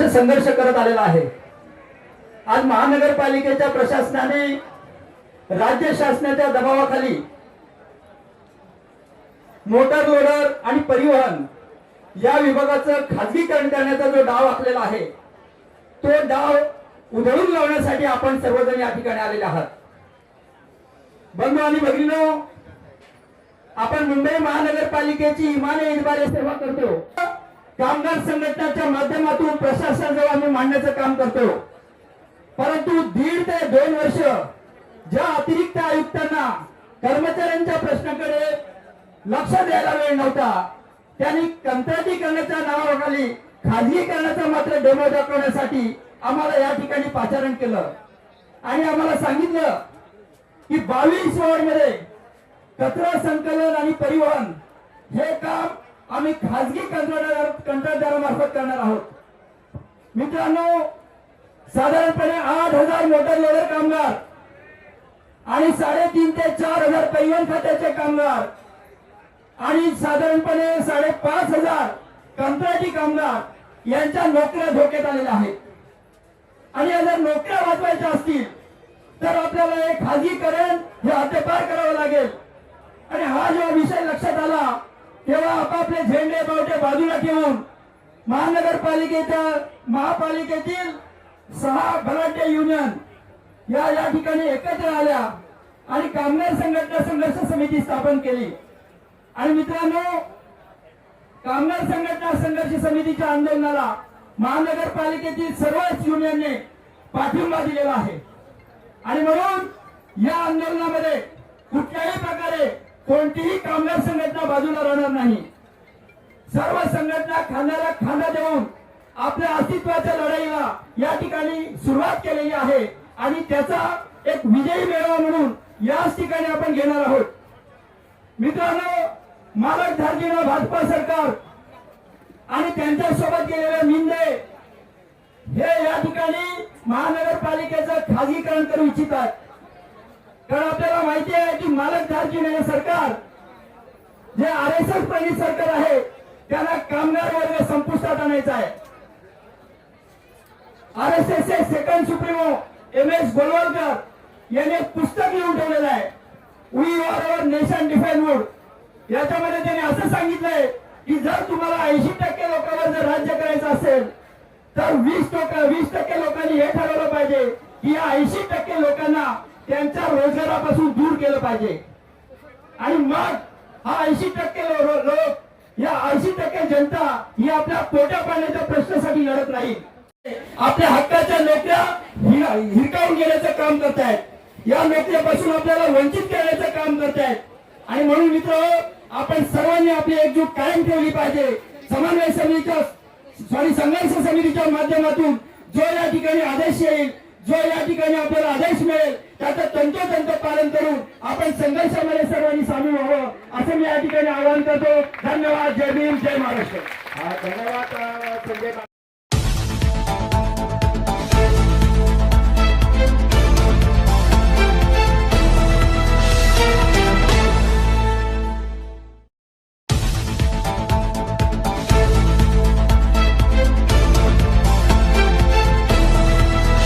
वर्ष संघर्ष करत आलेला आहे. आज महानगरपालिकेच्या प्रशासनाने राज्य शासनाच्या दबावाखाली मोटार लोडर आणि परिवहन या विभागाचं खाजगीकरण करण्याचा जो डाव आखलेला आहे तो डाव उधळून लावण्यासाठी आपण सर्वजण या ठिकाणी आलेले आहात. बंधू आणि भगिनो आपण मुंबई महानगरपालिकेची इमाने इतबारे सेवा करतो. कामगार संघटनाच्या माध्यमातून प्रशासनाजवळ आम्ही मांडण्याचं काम करतो. परंतु दीड ते दोन वर्ष ज्या अतिरिक्त आयुक्तांना कर्मचाऱ्यांच्या प्रश्नाकडे लक्ष द्यायला वेळ नव्हता त्यांनी कंत्राटीकरणाच्या नावाखाली खाजगीकरणाचा मात्र डेमो दाखवण्यासाठी आम्हाला या ठिकाणी पाचारण केलं. आणि आम्हाला सांगितलं की बावीस वॉर्डमध्ये कचरा संकलन आणि परिवहन हे काम आम्ही खाजगी कंत्राटदार कंत्राटदारामार्फत करणार आहोत. मित्रांनो साधारणपणे आठ हजार मोटर लोडर कामगार आणि साडेतीन ते चार हजार पैवन खात्याचे कामगार आणि साधारणपणे साडेपाच हजार कंत्राटी कामगार यांच्या नोकऱ्या धोक्यात आलेल्या आहेत. आणि या जर नोकऱ्या वाचवायच्या असतील तर आपल्याला हे खाजगीकरण हे हद्दपार करावं लागेल. आपापले झेंडे बावटे बाजूला ठेवून महानगरपालिकेच्या महापालिकेतील सहा बलाढ्य युनियन या या ठिकाणी एकत्र आल्या आणि कामगार संघटना संघर्ष समिती स्थापन केली. आणि मित्रांनो कामगार संघटना संघर्ष समितीच्या आंदोलनाला महानगरपालिकेतील सर्वच युनियनने पाठिंबा दिलेला आहे. आणि म्हणून या आंदोलनामध्ये कुठल्याही कोणतीही कामगार संघटना बाजूला राहणार नाही. सर्व संघटना खांद्याला खांदा देऊन आपल्या अस्तित्वाच्या लढाईला या ठिकाणी सुरुवात केलेली आहे आणि त्याचा एक विजयी मेळावा म्हणून याच ठिकाणी आपण घेणार आहोत. मित्रांनो मालक धारजीनं भाजपा सरकार आणि त्यांच्यासोबत गेलेले मिंदे हे या ठिकाणी महानगरपालिकेचं खाजगीकरण करू इच्छितात कारण आपल्याला मालक धारजीने हे सरकार जे आर एस एस प्रणित सरकार आहे त्याला कामगार वर्ग संपुष्टात आणायचा आहे. R S S second supremo M S Golwalkar यांनी एक पुस्तक लिहून ठेवलेलं आहे. We are our nation define would याच्यामध्ये त्यांनी असं सांगितलंय की जर तुम्हाला ऐंशी टक्के लोकांवर जर राज्य करायचं असेल तर वीस टक्के वीस टक्के लोकांनी हे ठरवलं पाहिजे की या ऐंशी त्यांच्या रोजगारापासून दूर केलं पाहिजे. आणि मग हा ऐंशी टक्के लोक या ऐंशी टक्के जनता ही आपल्या पोट्या पाण्याच्या प्रश्नासाठी लढत नाही. आपल्या हक्काच्या नोकऱ्या हिरकावून घेण्याचं काम करतायत. या नोकऱ्यापासून आपल्याला वंचित करण्याचं काम करतायत. आणि म्हणून मित्र आपण सर्वांनी आपली एकजूट कायम ठेवली पाहिजे. समन्वय समितीच्या सॉरी संघर्ष समितीच्या माध्यमातून जो या ठिकाणी आदेश येईल जो या ठिकाणी आपल्याला आदेश मिळेल त्याचं तंतोतंत पालन करून आपण संघर्षामध्ये सर्वांनी सामील व्हावं असं मी या ठिकाणी आवाहन करतो. धन्यवाद. जय भीम. जय महाराष्ट्र. धन्यवाद संजय